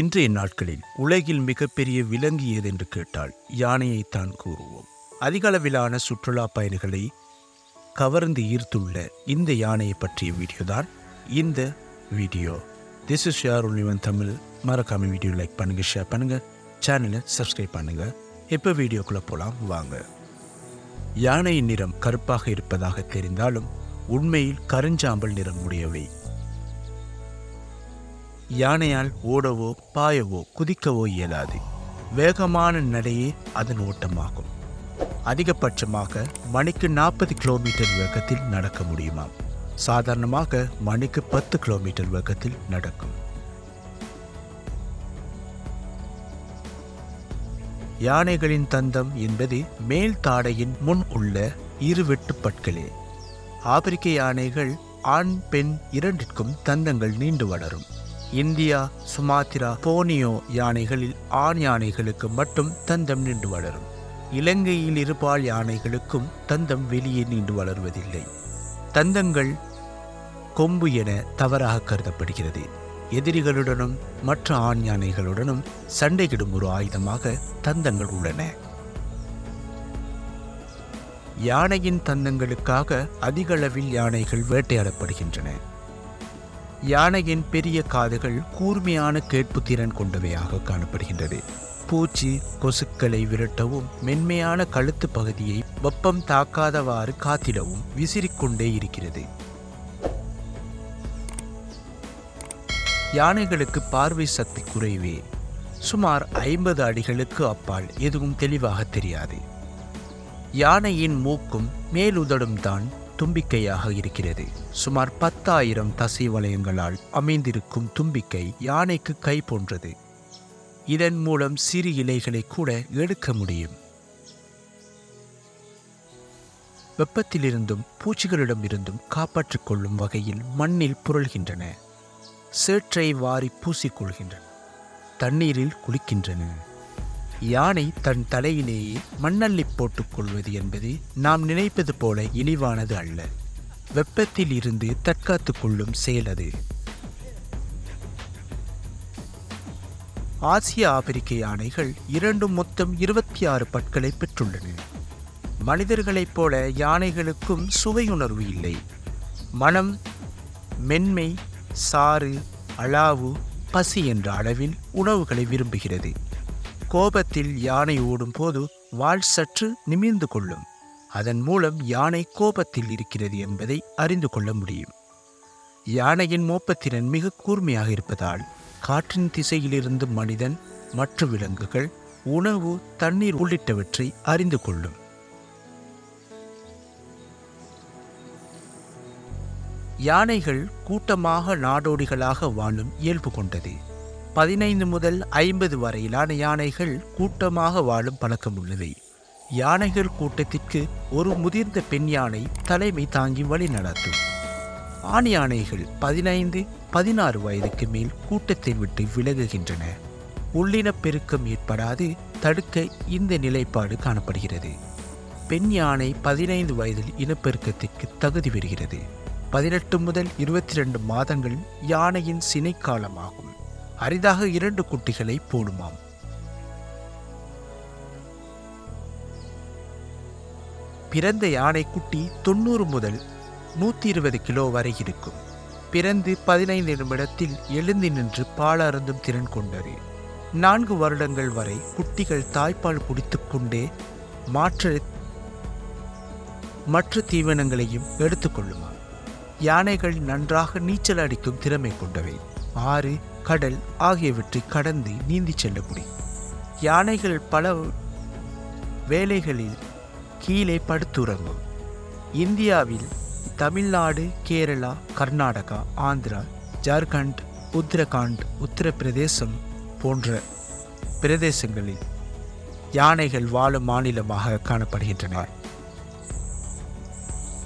இன்றைய நாட்களில் உலகில் மிகப்பெரிய விலங்கு ஏது என்று கேட்டால் யானையைத்தான் கூறுவோம். அதிகளவிலான சுற்றுலா பயணிகளை கவர்ந்து ஈர்த்துள்ள இந்த யானையை பற்றிய வீடியோ தான் இந்த video. This is share only one Tamil. மறக்காம வீடியோ லைக் பண்ணுங்க ஷேர் பண்ணுங்க சேனலை சப்ஸ்கிரைப் பண்ணுங்க. இப்போ வீடியோக்குள்ள போலாம் வாங்க. யானையின் நிறம் கருப்பாக இருப்பதாக தெரிந்தாலும் உண்மையில் கருஞ்சாம்பல் நிறம் உடையவை. யானையால் ஓடவோ பாயவோ குதிக்கவோ இயலாது. வேகமான நடையே அதன் ஓட்டமாகும். அதிகபட்சமாக மணிக்கு நாற்பது கிலோமீட்டர் வேகத்தில் நடக்க முடியுமாம் சாதாரணமாக மணிக்கு பத்து கிலோமீட்டர் வேகத்தில் நடக்கும். யானைகளின் தந்தம் என்பது மேல் தாடையின் முன் உள்ள இரு வெட்டுப்பட்களே ஆப்பிரிக்க யானைகள் ஆண் பெண் இரண்டிற்கும் தந்தங்கள் நீண்டு வளரும். இந்தியா சுமாத்திரா போனியோ யானைகளில் ஆண் யானைகளுக்கு மட்டும் தந்தம் நீண்டு வளரும். இலங்கையில் இருபால் யானைகளுக்கும் தந்தம் வெளியே நீண்டு வளர்வதில்லை. தந்தங்கள் கொம்பு என தவறாக கருதப்படுகிறது. எதிரிகளுடனும் மற்ற ஆண் யானைகளுடனும் சண்டையிடும் ஒரு ஆயுதமாக தந்தங்கள் உள்ளன. யானையின் தந்தங்களுக்காக அதிகளவில் யானைகள் வேட்டையாடப்படுகின்றன. யானையின் பெரிய காதுகள் கூர்மையான கேட்பு திறன் கொண்டவையாக காணப்படுகின்றது. பூச்சி கொசுக்களை விரட்டவும் மென்மையான கழுத்து பகுதியை வெப்பம் தாக்காதவாறு காத்திடவும் விசிறிக்கொண்டே இருக்கிறது. யானைகளுக்கு பார்வை சக்தி குறைவே. சுமார் ஐம்பது அடிகளுக்கு அப்பால் எதுவும் தெளிவாக தெரியாது. யானையின் மூக்கும் மேலுதடும் தான் தும்பிக்கையாக இருக்கிறது. சுமார் பத்தாயிரம் தசை வளையங்களால் அமைந்திருக்கும் தும்பிக்கை யானைக்கு கை போன்றது. இதன் மூலம் சிறு இலைகளை கூட எடுக்க முடியும். வெப்பத்திலிருந்தும் பூச்சிகளிடமிருந்தும் காப்பாற்றிக் கொள்ளும் வகையில் மண்ணில் புரள்கின்றன. சேற்றை வாரி பூசிக்கொள்கின்றன தண்ணீரில் குளிக்கின்றன. யானை தன் தலையிலேயே மண்ணள்ளி போட்டுக் கொள்வது என்பது நாம் நினைப்பது போல இழிவானது அல்ல. வெப்பத்தில் இருந்து தற்காத்துக் கொள்ளும் செயல் அது. ஆசிய ஆப்பிரிக்க யானைகள் இரண்டும் மொத்தம் இருபத்தி ஆறு பற்களை பெற்றுள்ளன. மனிதர்களைப் போல யானைகளுக்கும் சுவையுணர்வு இல்லை. மனம் மென்மை சாறு அளாவு பசி என்ற அளவில் உணவுகளை விரும்புகிறது. கோபத்தில் யானை ஓடும்போது வால் வாள் சற்று நிமிர்ந்து கொள்ளும். அதன் மூலம் யானை கோபத்தில் இருக்கிறது என்பதை அறிந்து கொள்ள முடியும். யானையின் மோப்பத்திறன் மிக கூர்மையாக இருப்பதால் காற்றின் திசையிலிருந்து மனிதன் மற்ற விலங்குகள் உணவு தண்ணீர் உள்ளிட்டவற்றை அறிந்து கொள்ளும். யானைகள் கூட்டமாக நாடோடிகளாக வாழும் இயல்பு கொண்டது. பதினைந்து முதல் ஐம்பது வரையிலான யானைகள் கூட்டமாக வாழும் பழக்கம் உள்ளது யானைகள் கூட்டத்திற்கு ஒரு முதிர்ந்த பெண் யானை தலைமை தாங்கி வழி நடத்தும். ஆண் யானைகள் பதினைந்து பதினாறு வயதுக்கு மேல் கூட்டத்தை விட்டு விலகுகின்றன. உள்ளினப் பெருக்கம் ஏற்படாது தடுக்க இந்த நிலைப்பாடு காணப்படுகிறது. பெண் யானை பதினைந்து வயதில் இனப்பெருக்கத்திற்கு தகுதி பெறுகிறது. பதினெட்டு முதல் இருபத்தி ரெண்டு மாதங்கள் யானையின் சினைக்காலமாகும். அரிதாக இரண்டு குட்டிகளை போடுமாம். பிறந்த யானை குட்டி தொண்ணூறு முதல் நூற்றி இருபது கிலோ வரை இருக்கும். பிறந்து பதினைந்து நிமிடத்தில் எழுந்து நின்று பால் அருந்தும் திறன் கொண்டது. நான்கு வருடங்கள் வரை குட்டிகள் தாய்ப்பால் குடித்துக்கொண்டே மாற்ற மற்ற தீவனங்களையும் எடுத்துக்கொள்ளுமா யானைகள் நன்றாக நீச்சல் அடிக்கும் திறமை கொண்டவை. ஆறு கடல் ஆகியவற்றை கடந்து நீந்தி செல்லக்கூடிய யானைகள் பல வேலைகளில் கீழே படுத்துறங்கும். இந்தியாவில் தமிழ்நாடு கேரளா கர்நாடகா ஆந்திரா ஜார்க்கண்ட் உத்தரகாண்ட் உத்தரப்பிரதேசம் போன்ற பிரதேசங்களில் யானைகள் வாழும் மாநிலமாக காணப்படுகின்றன.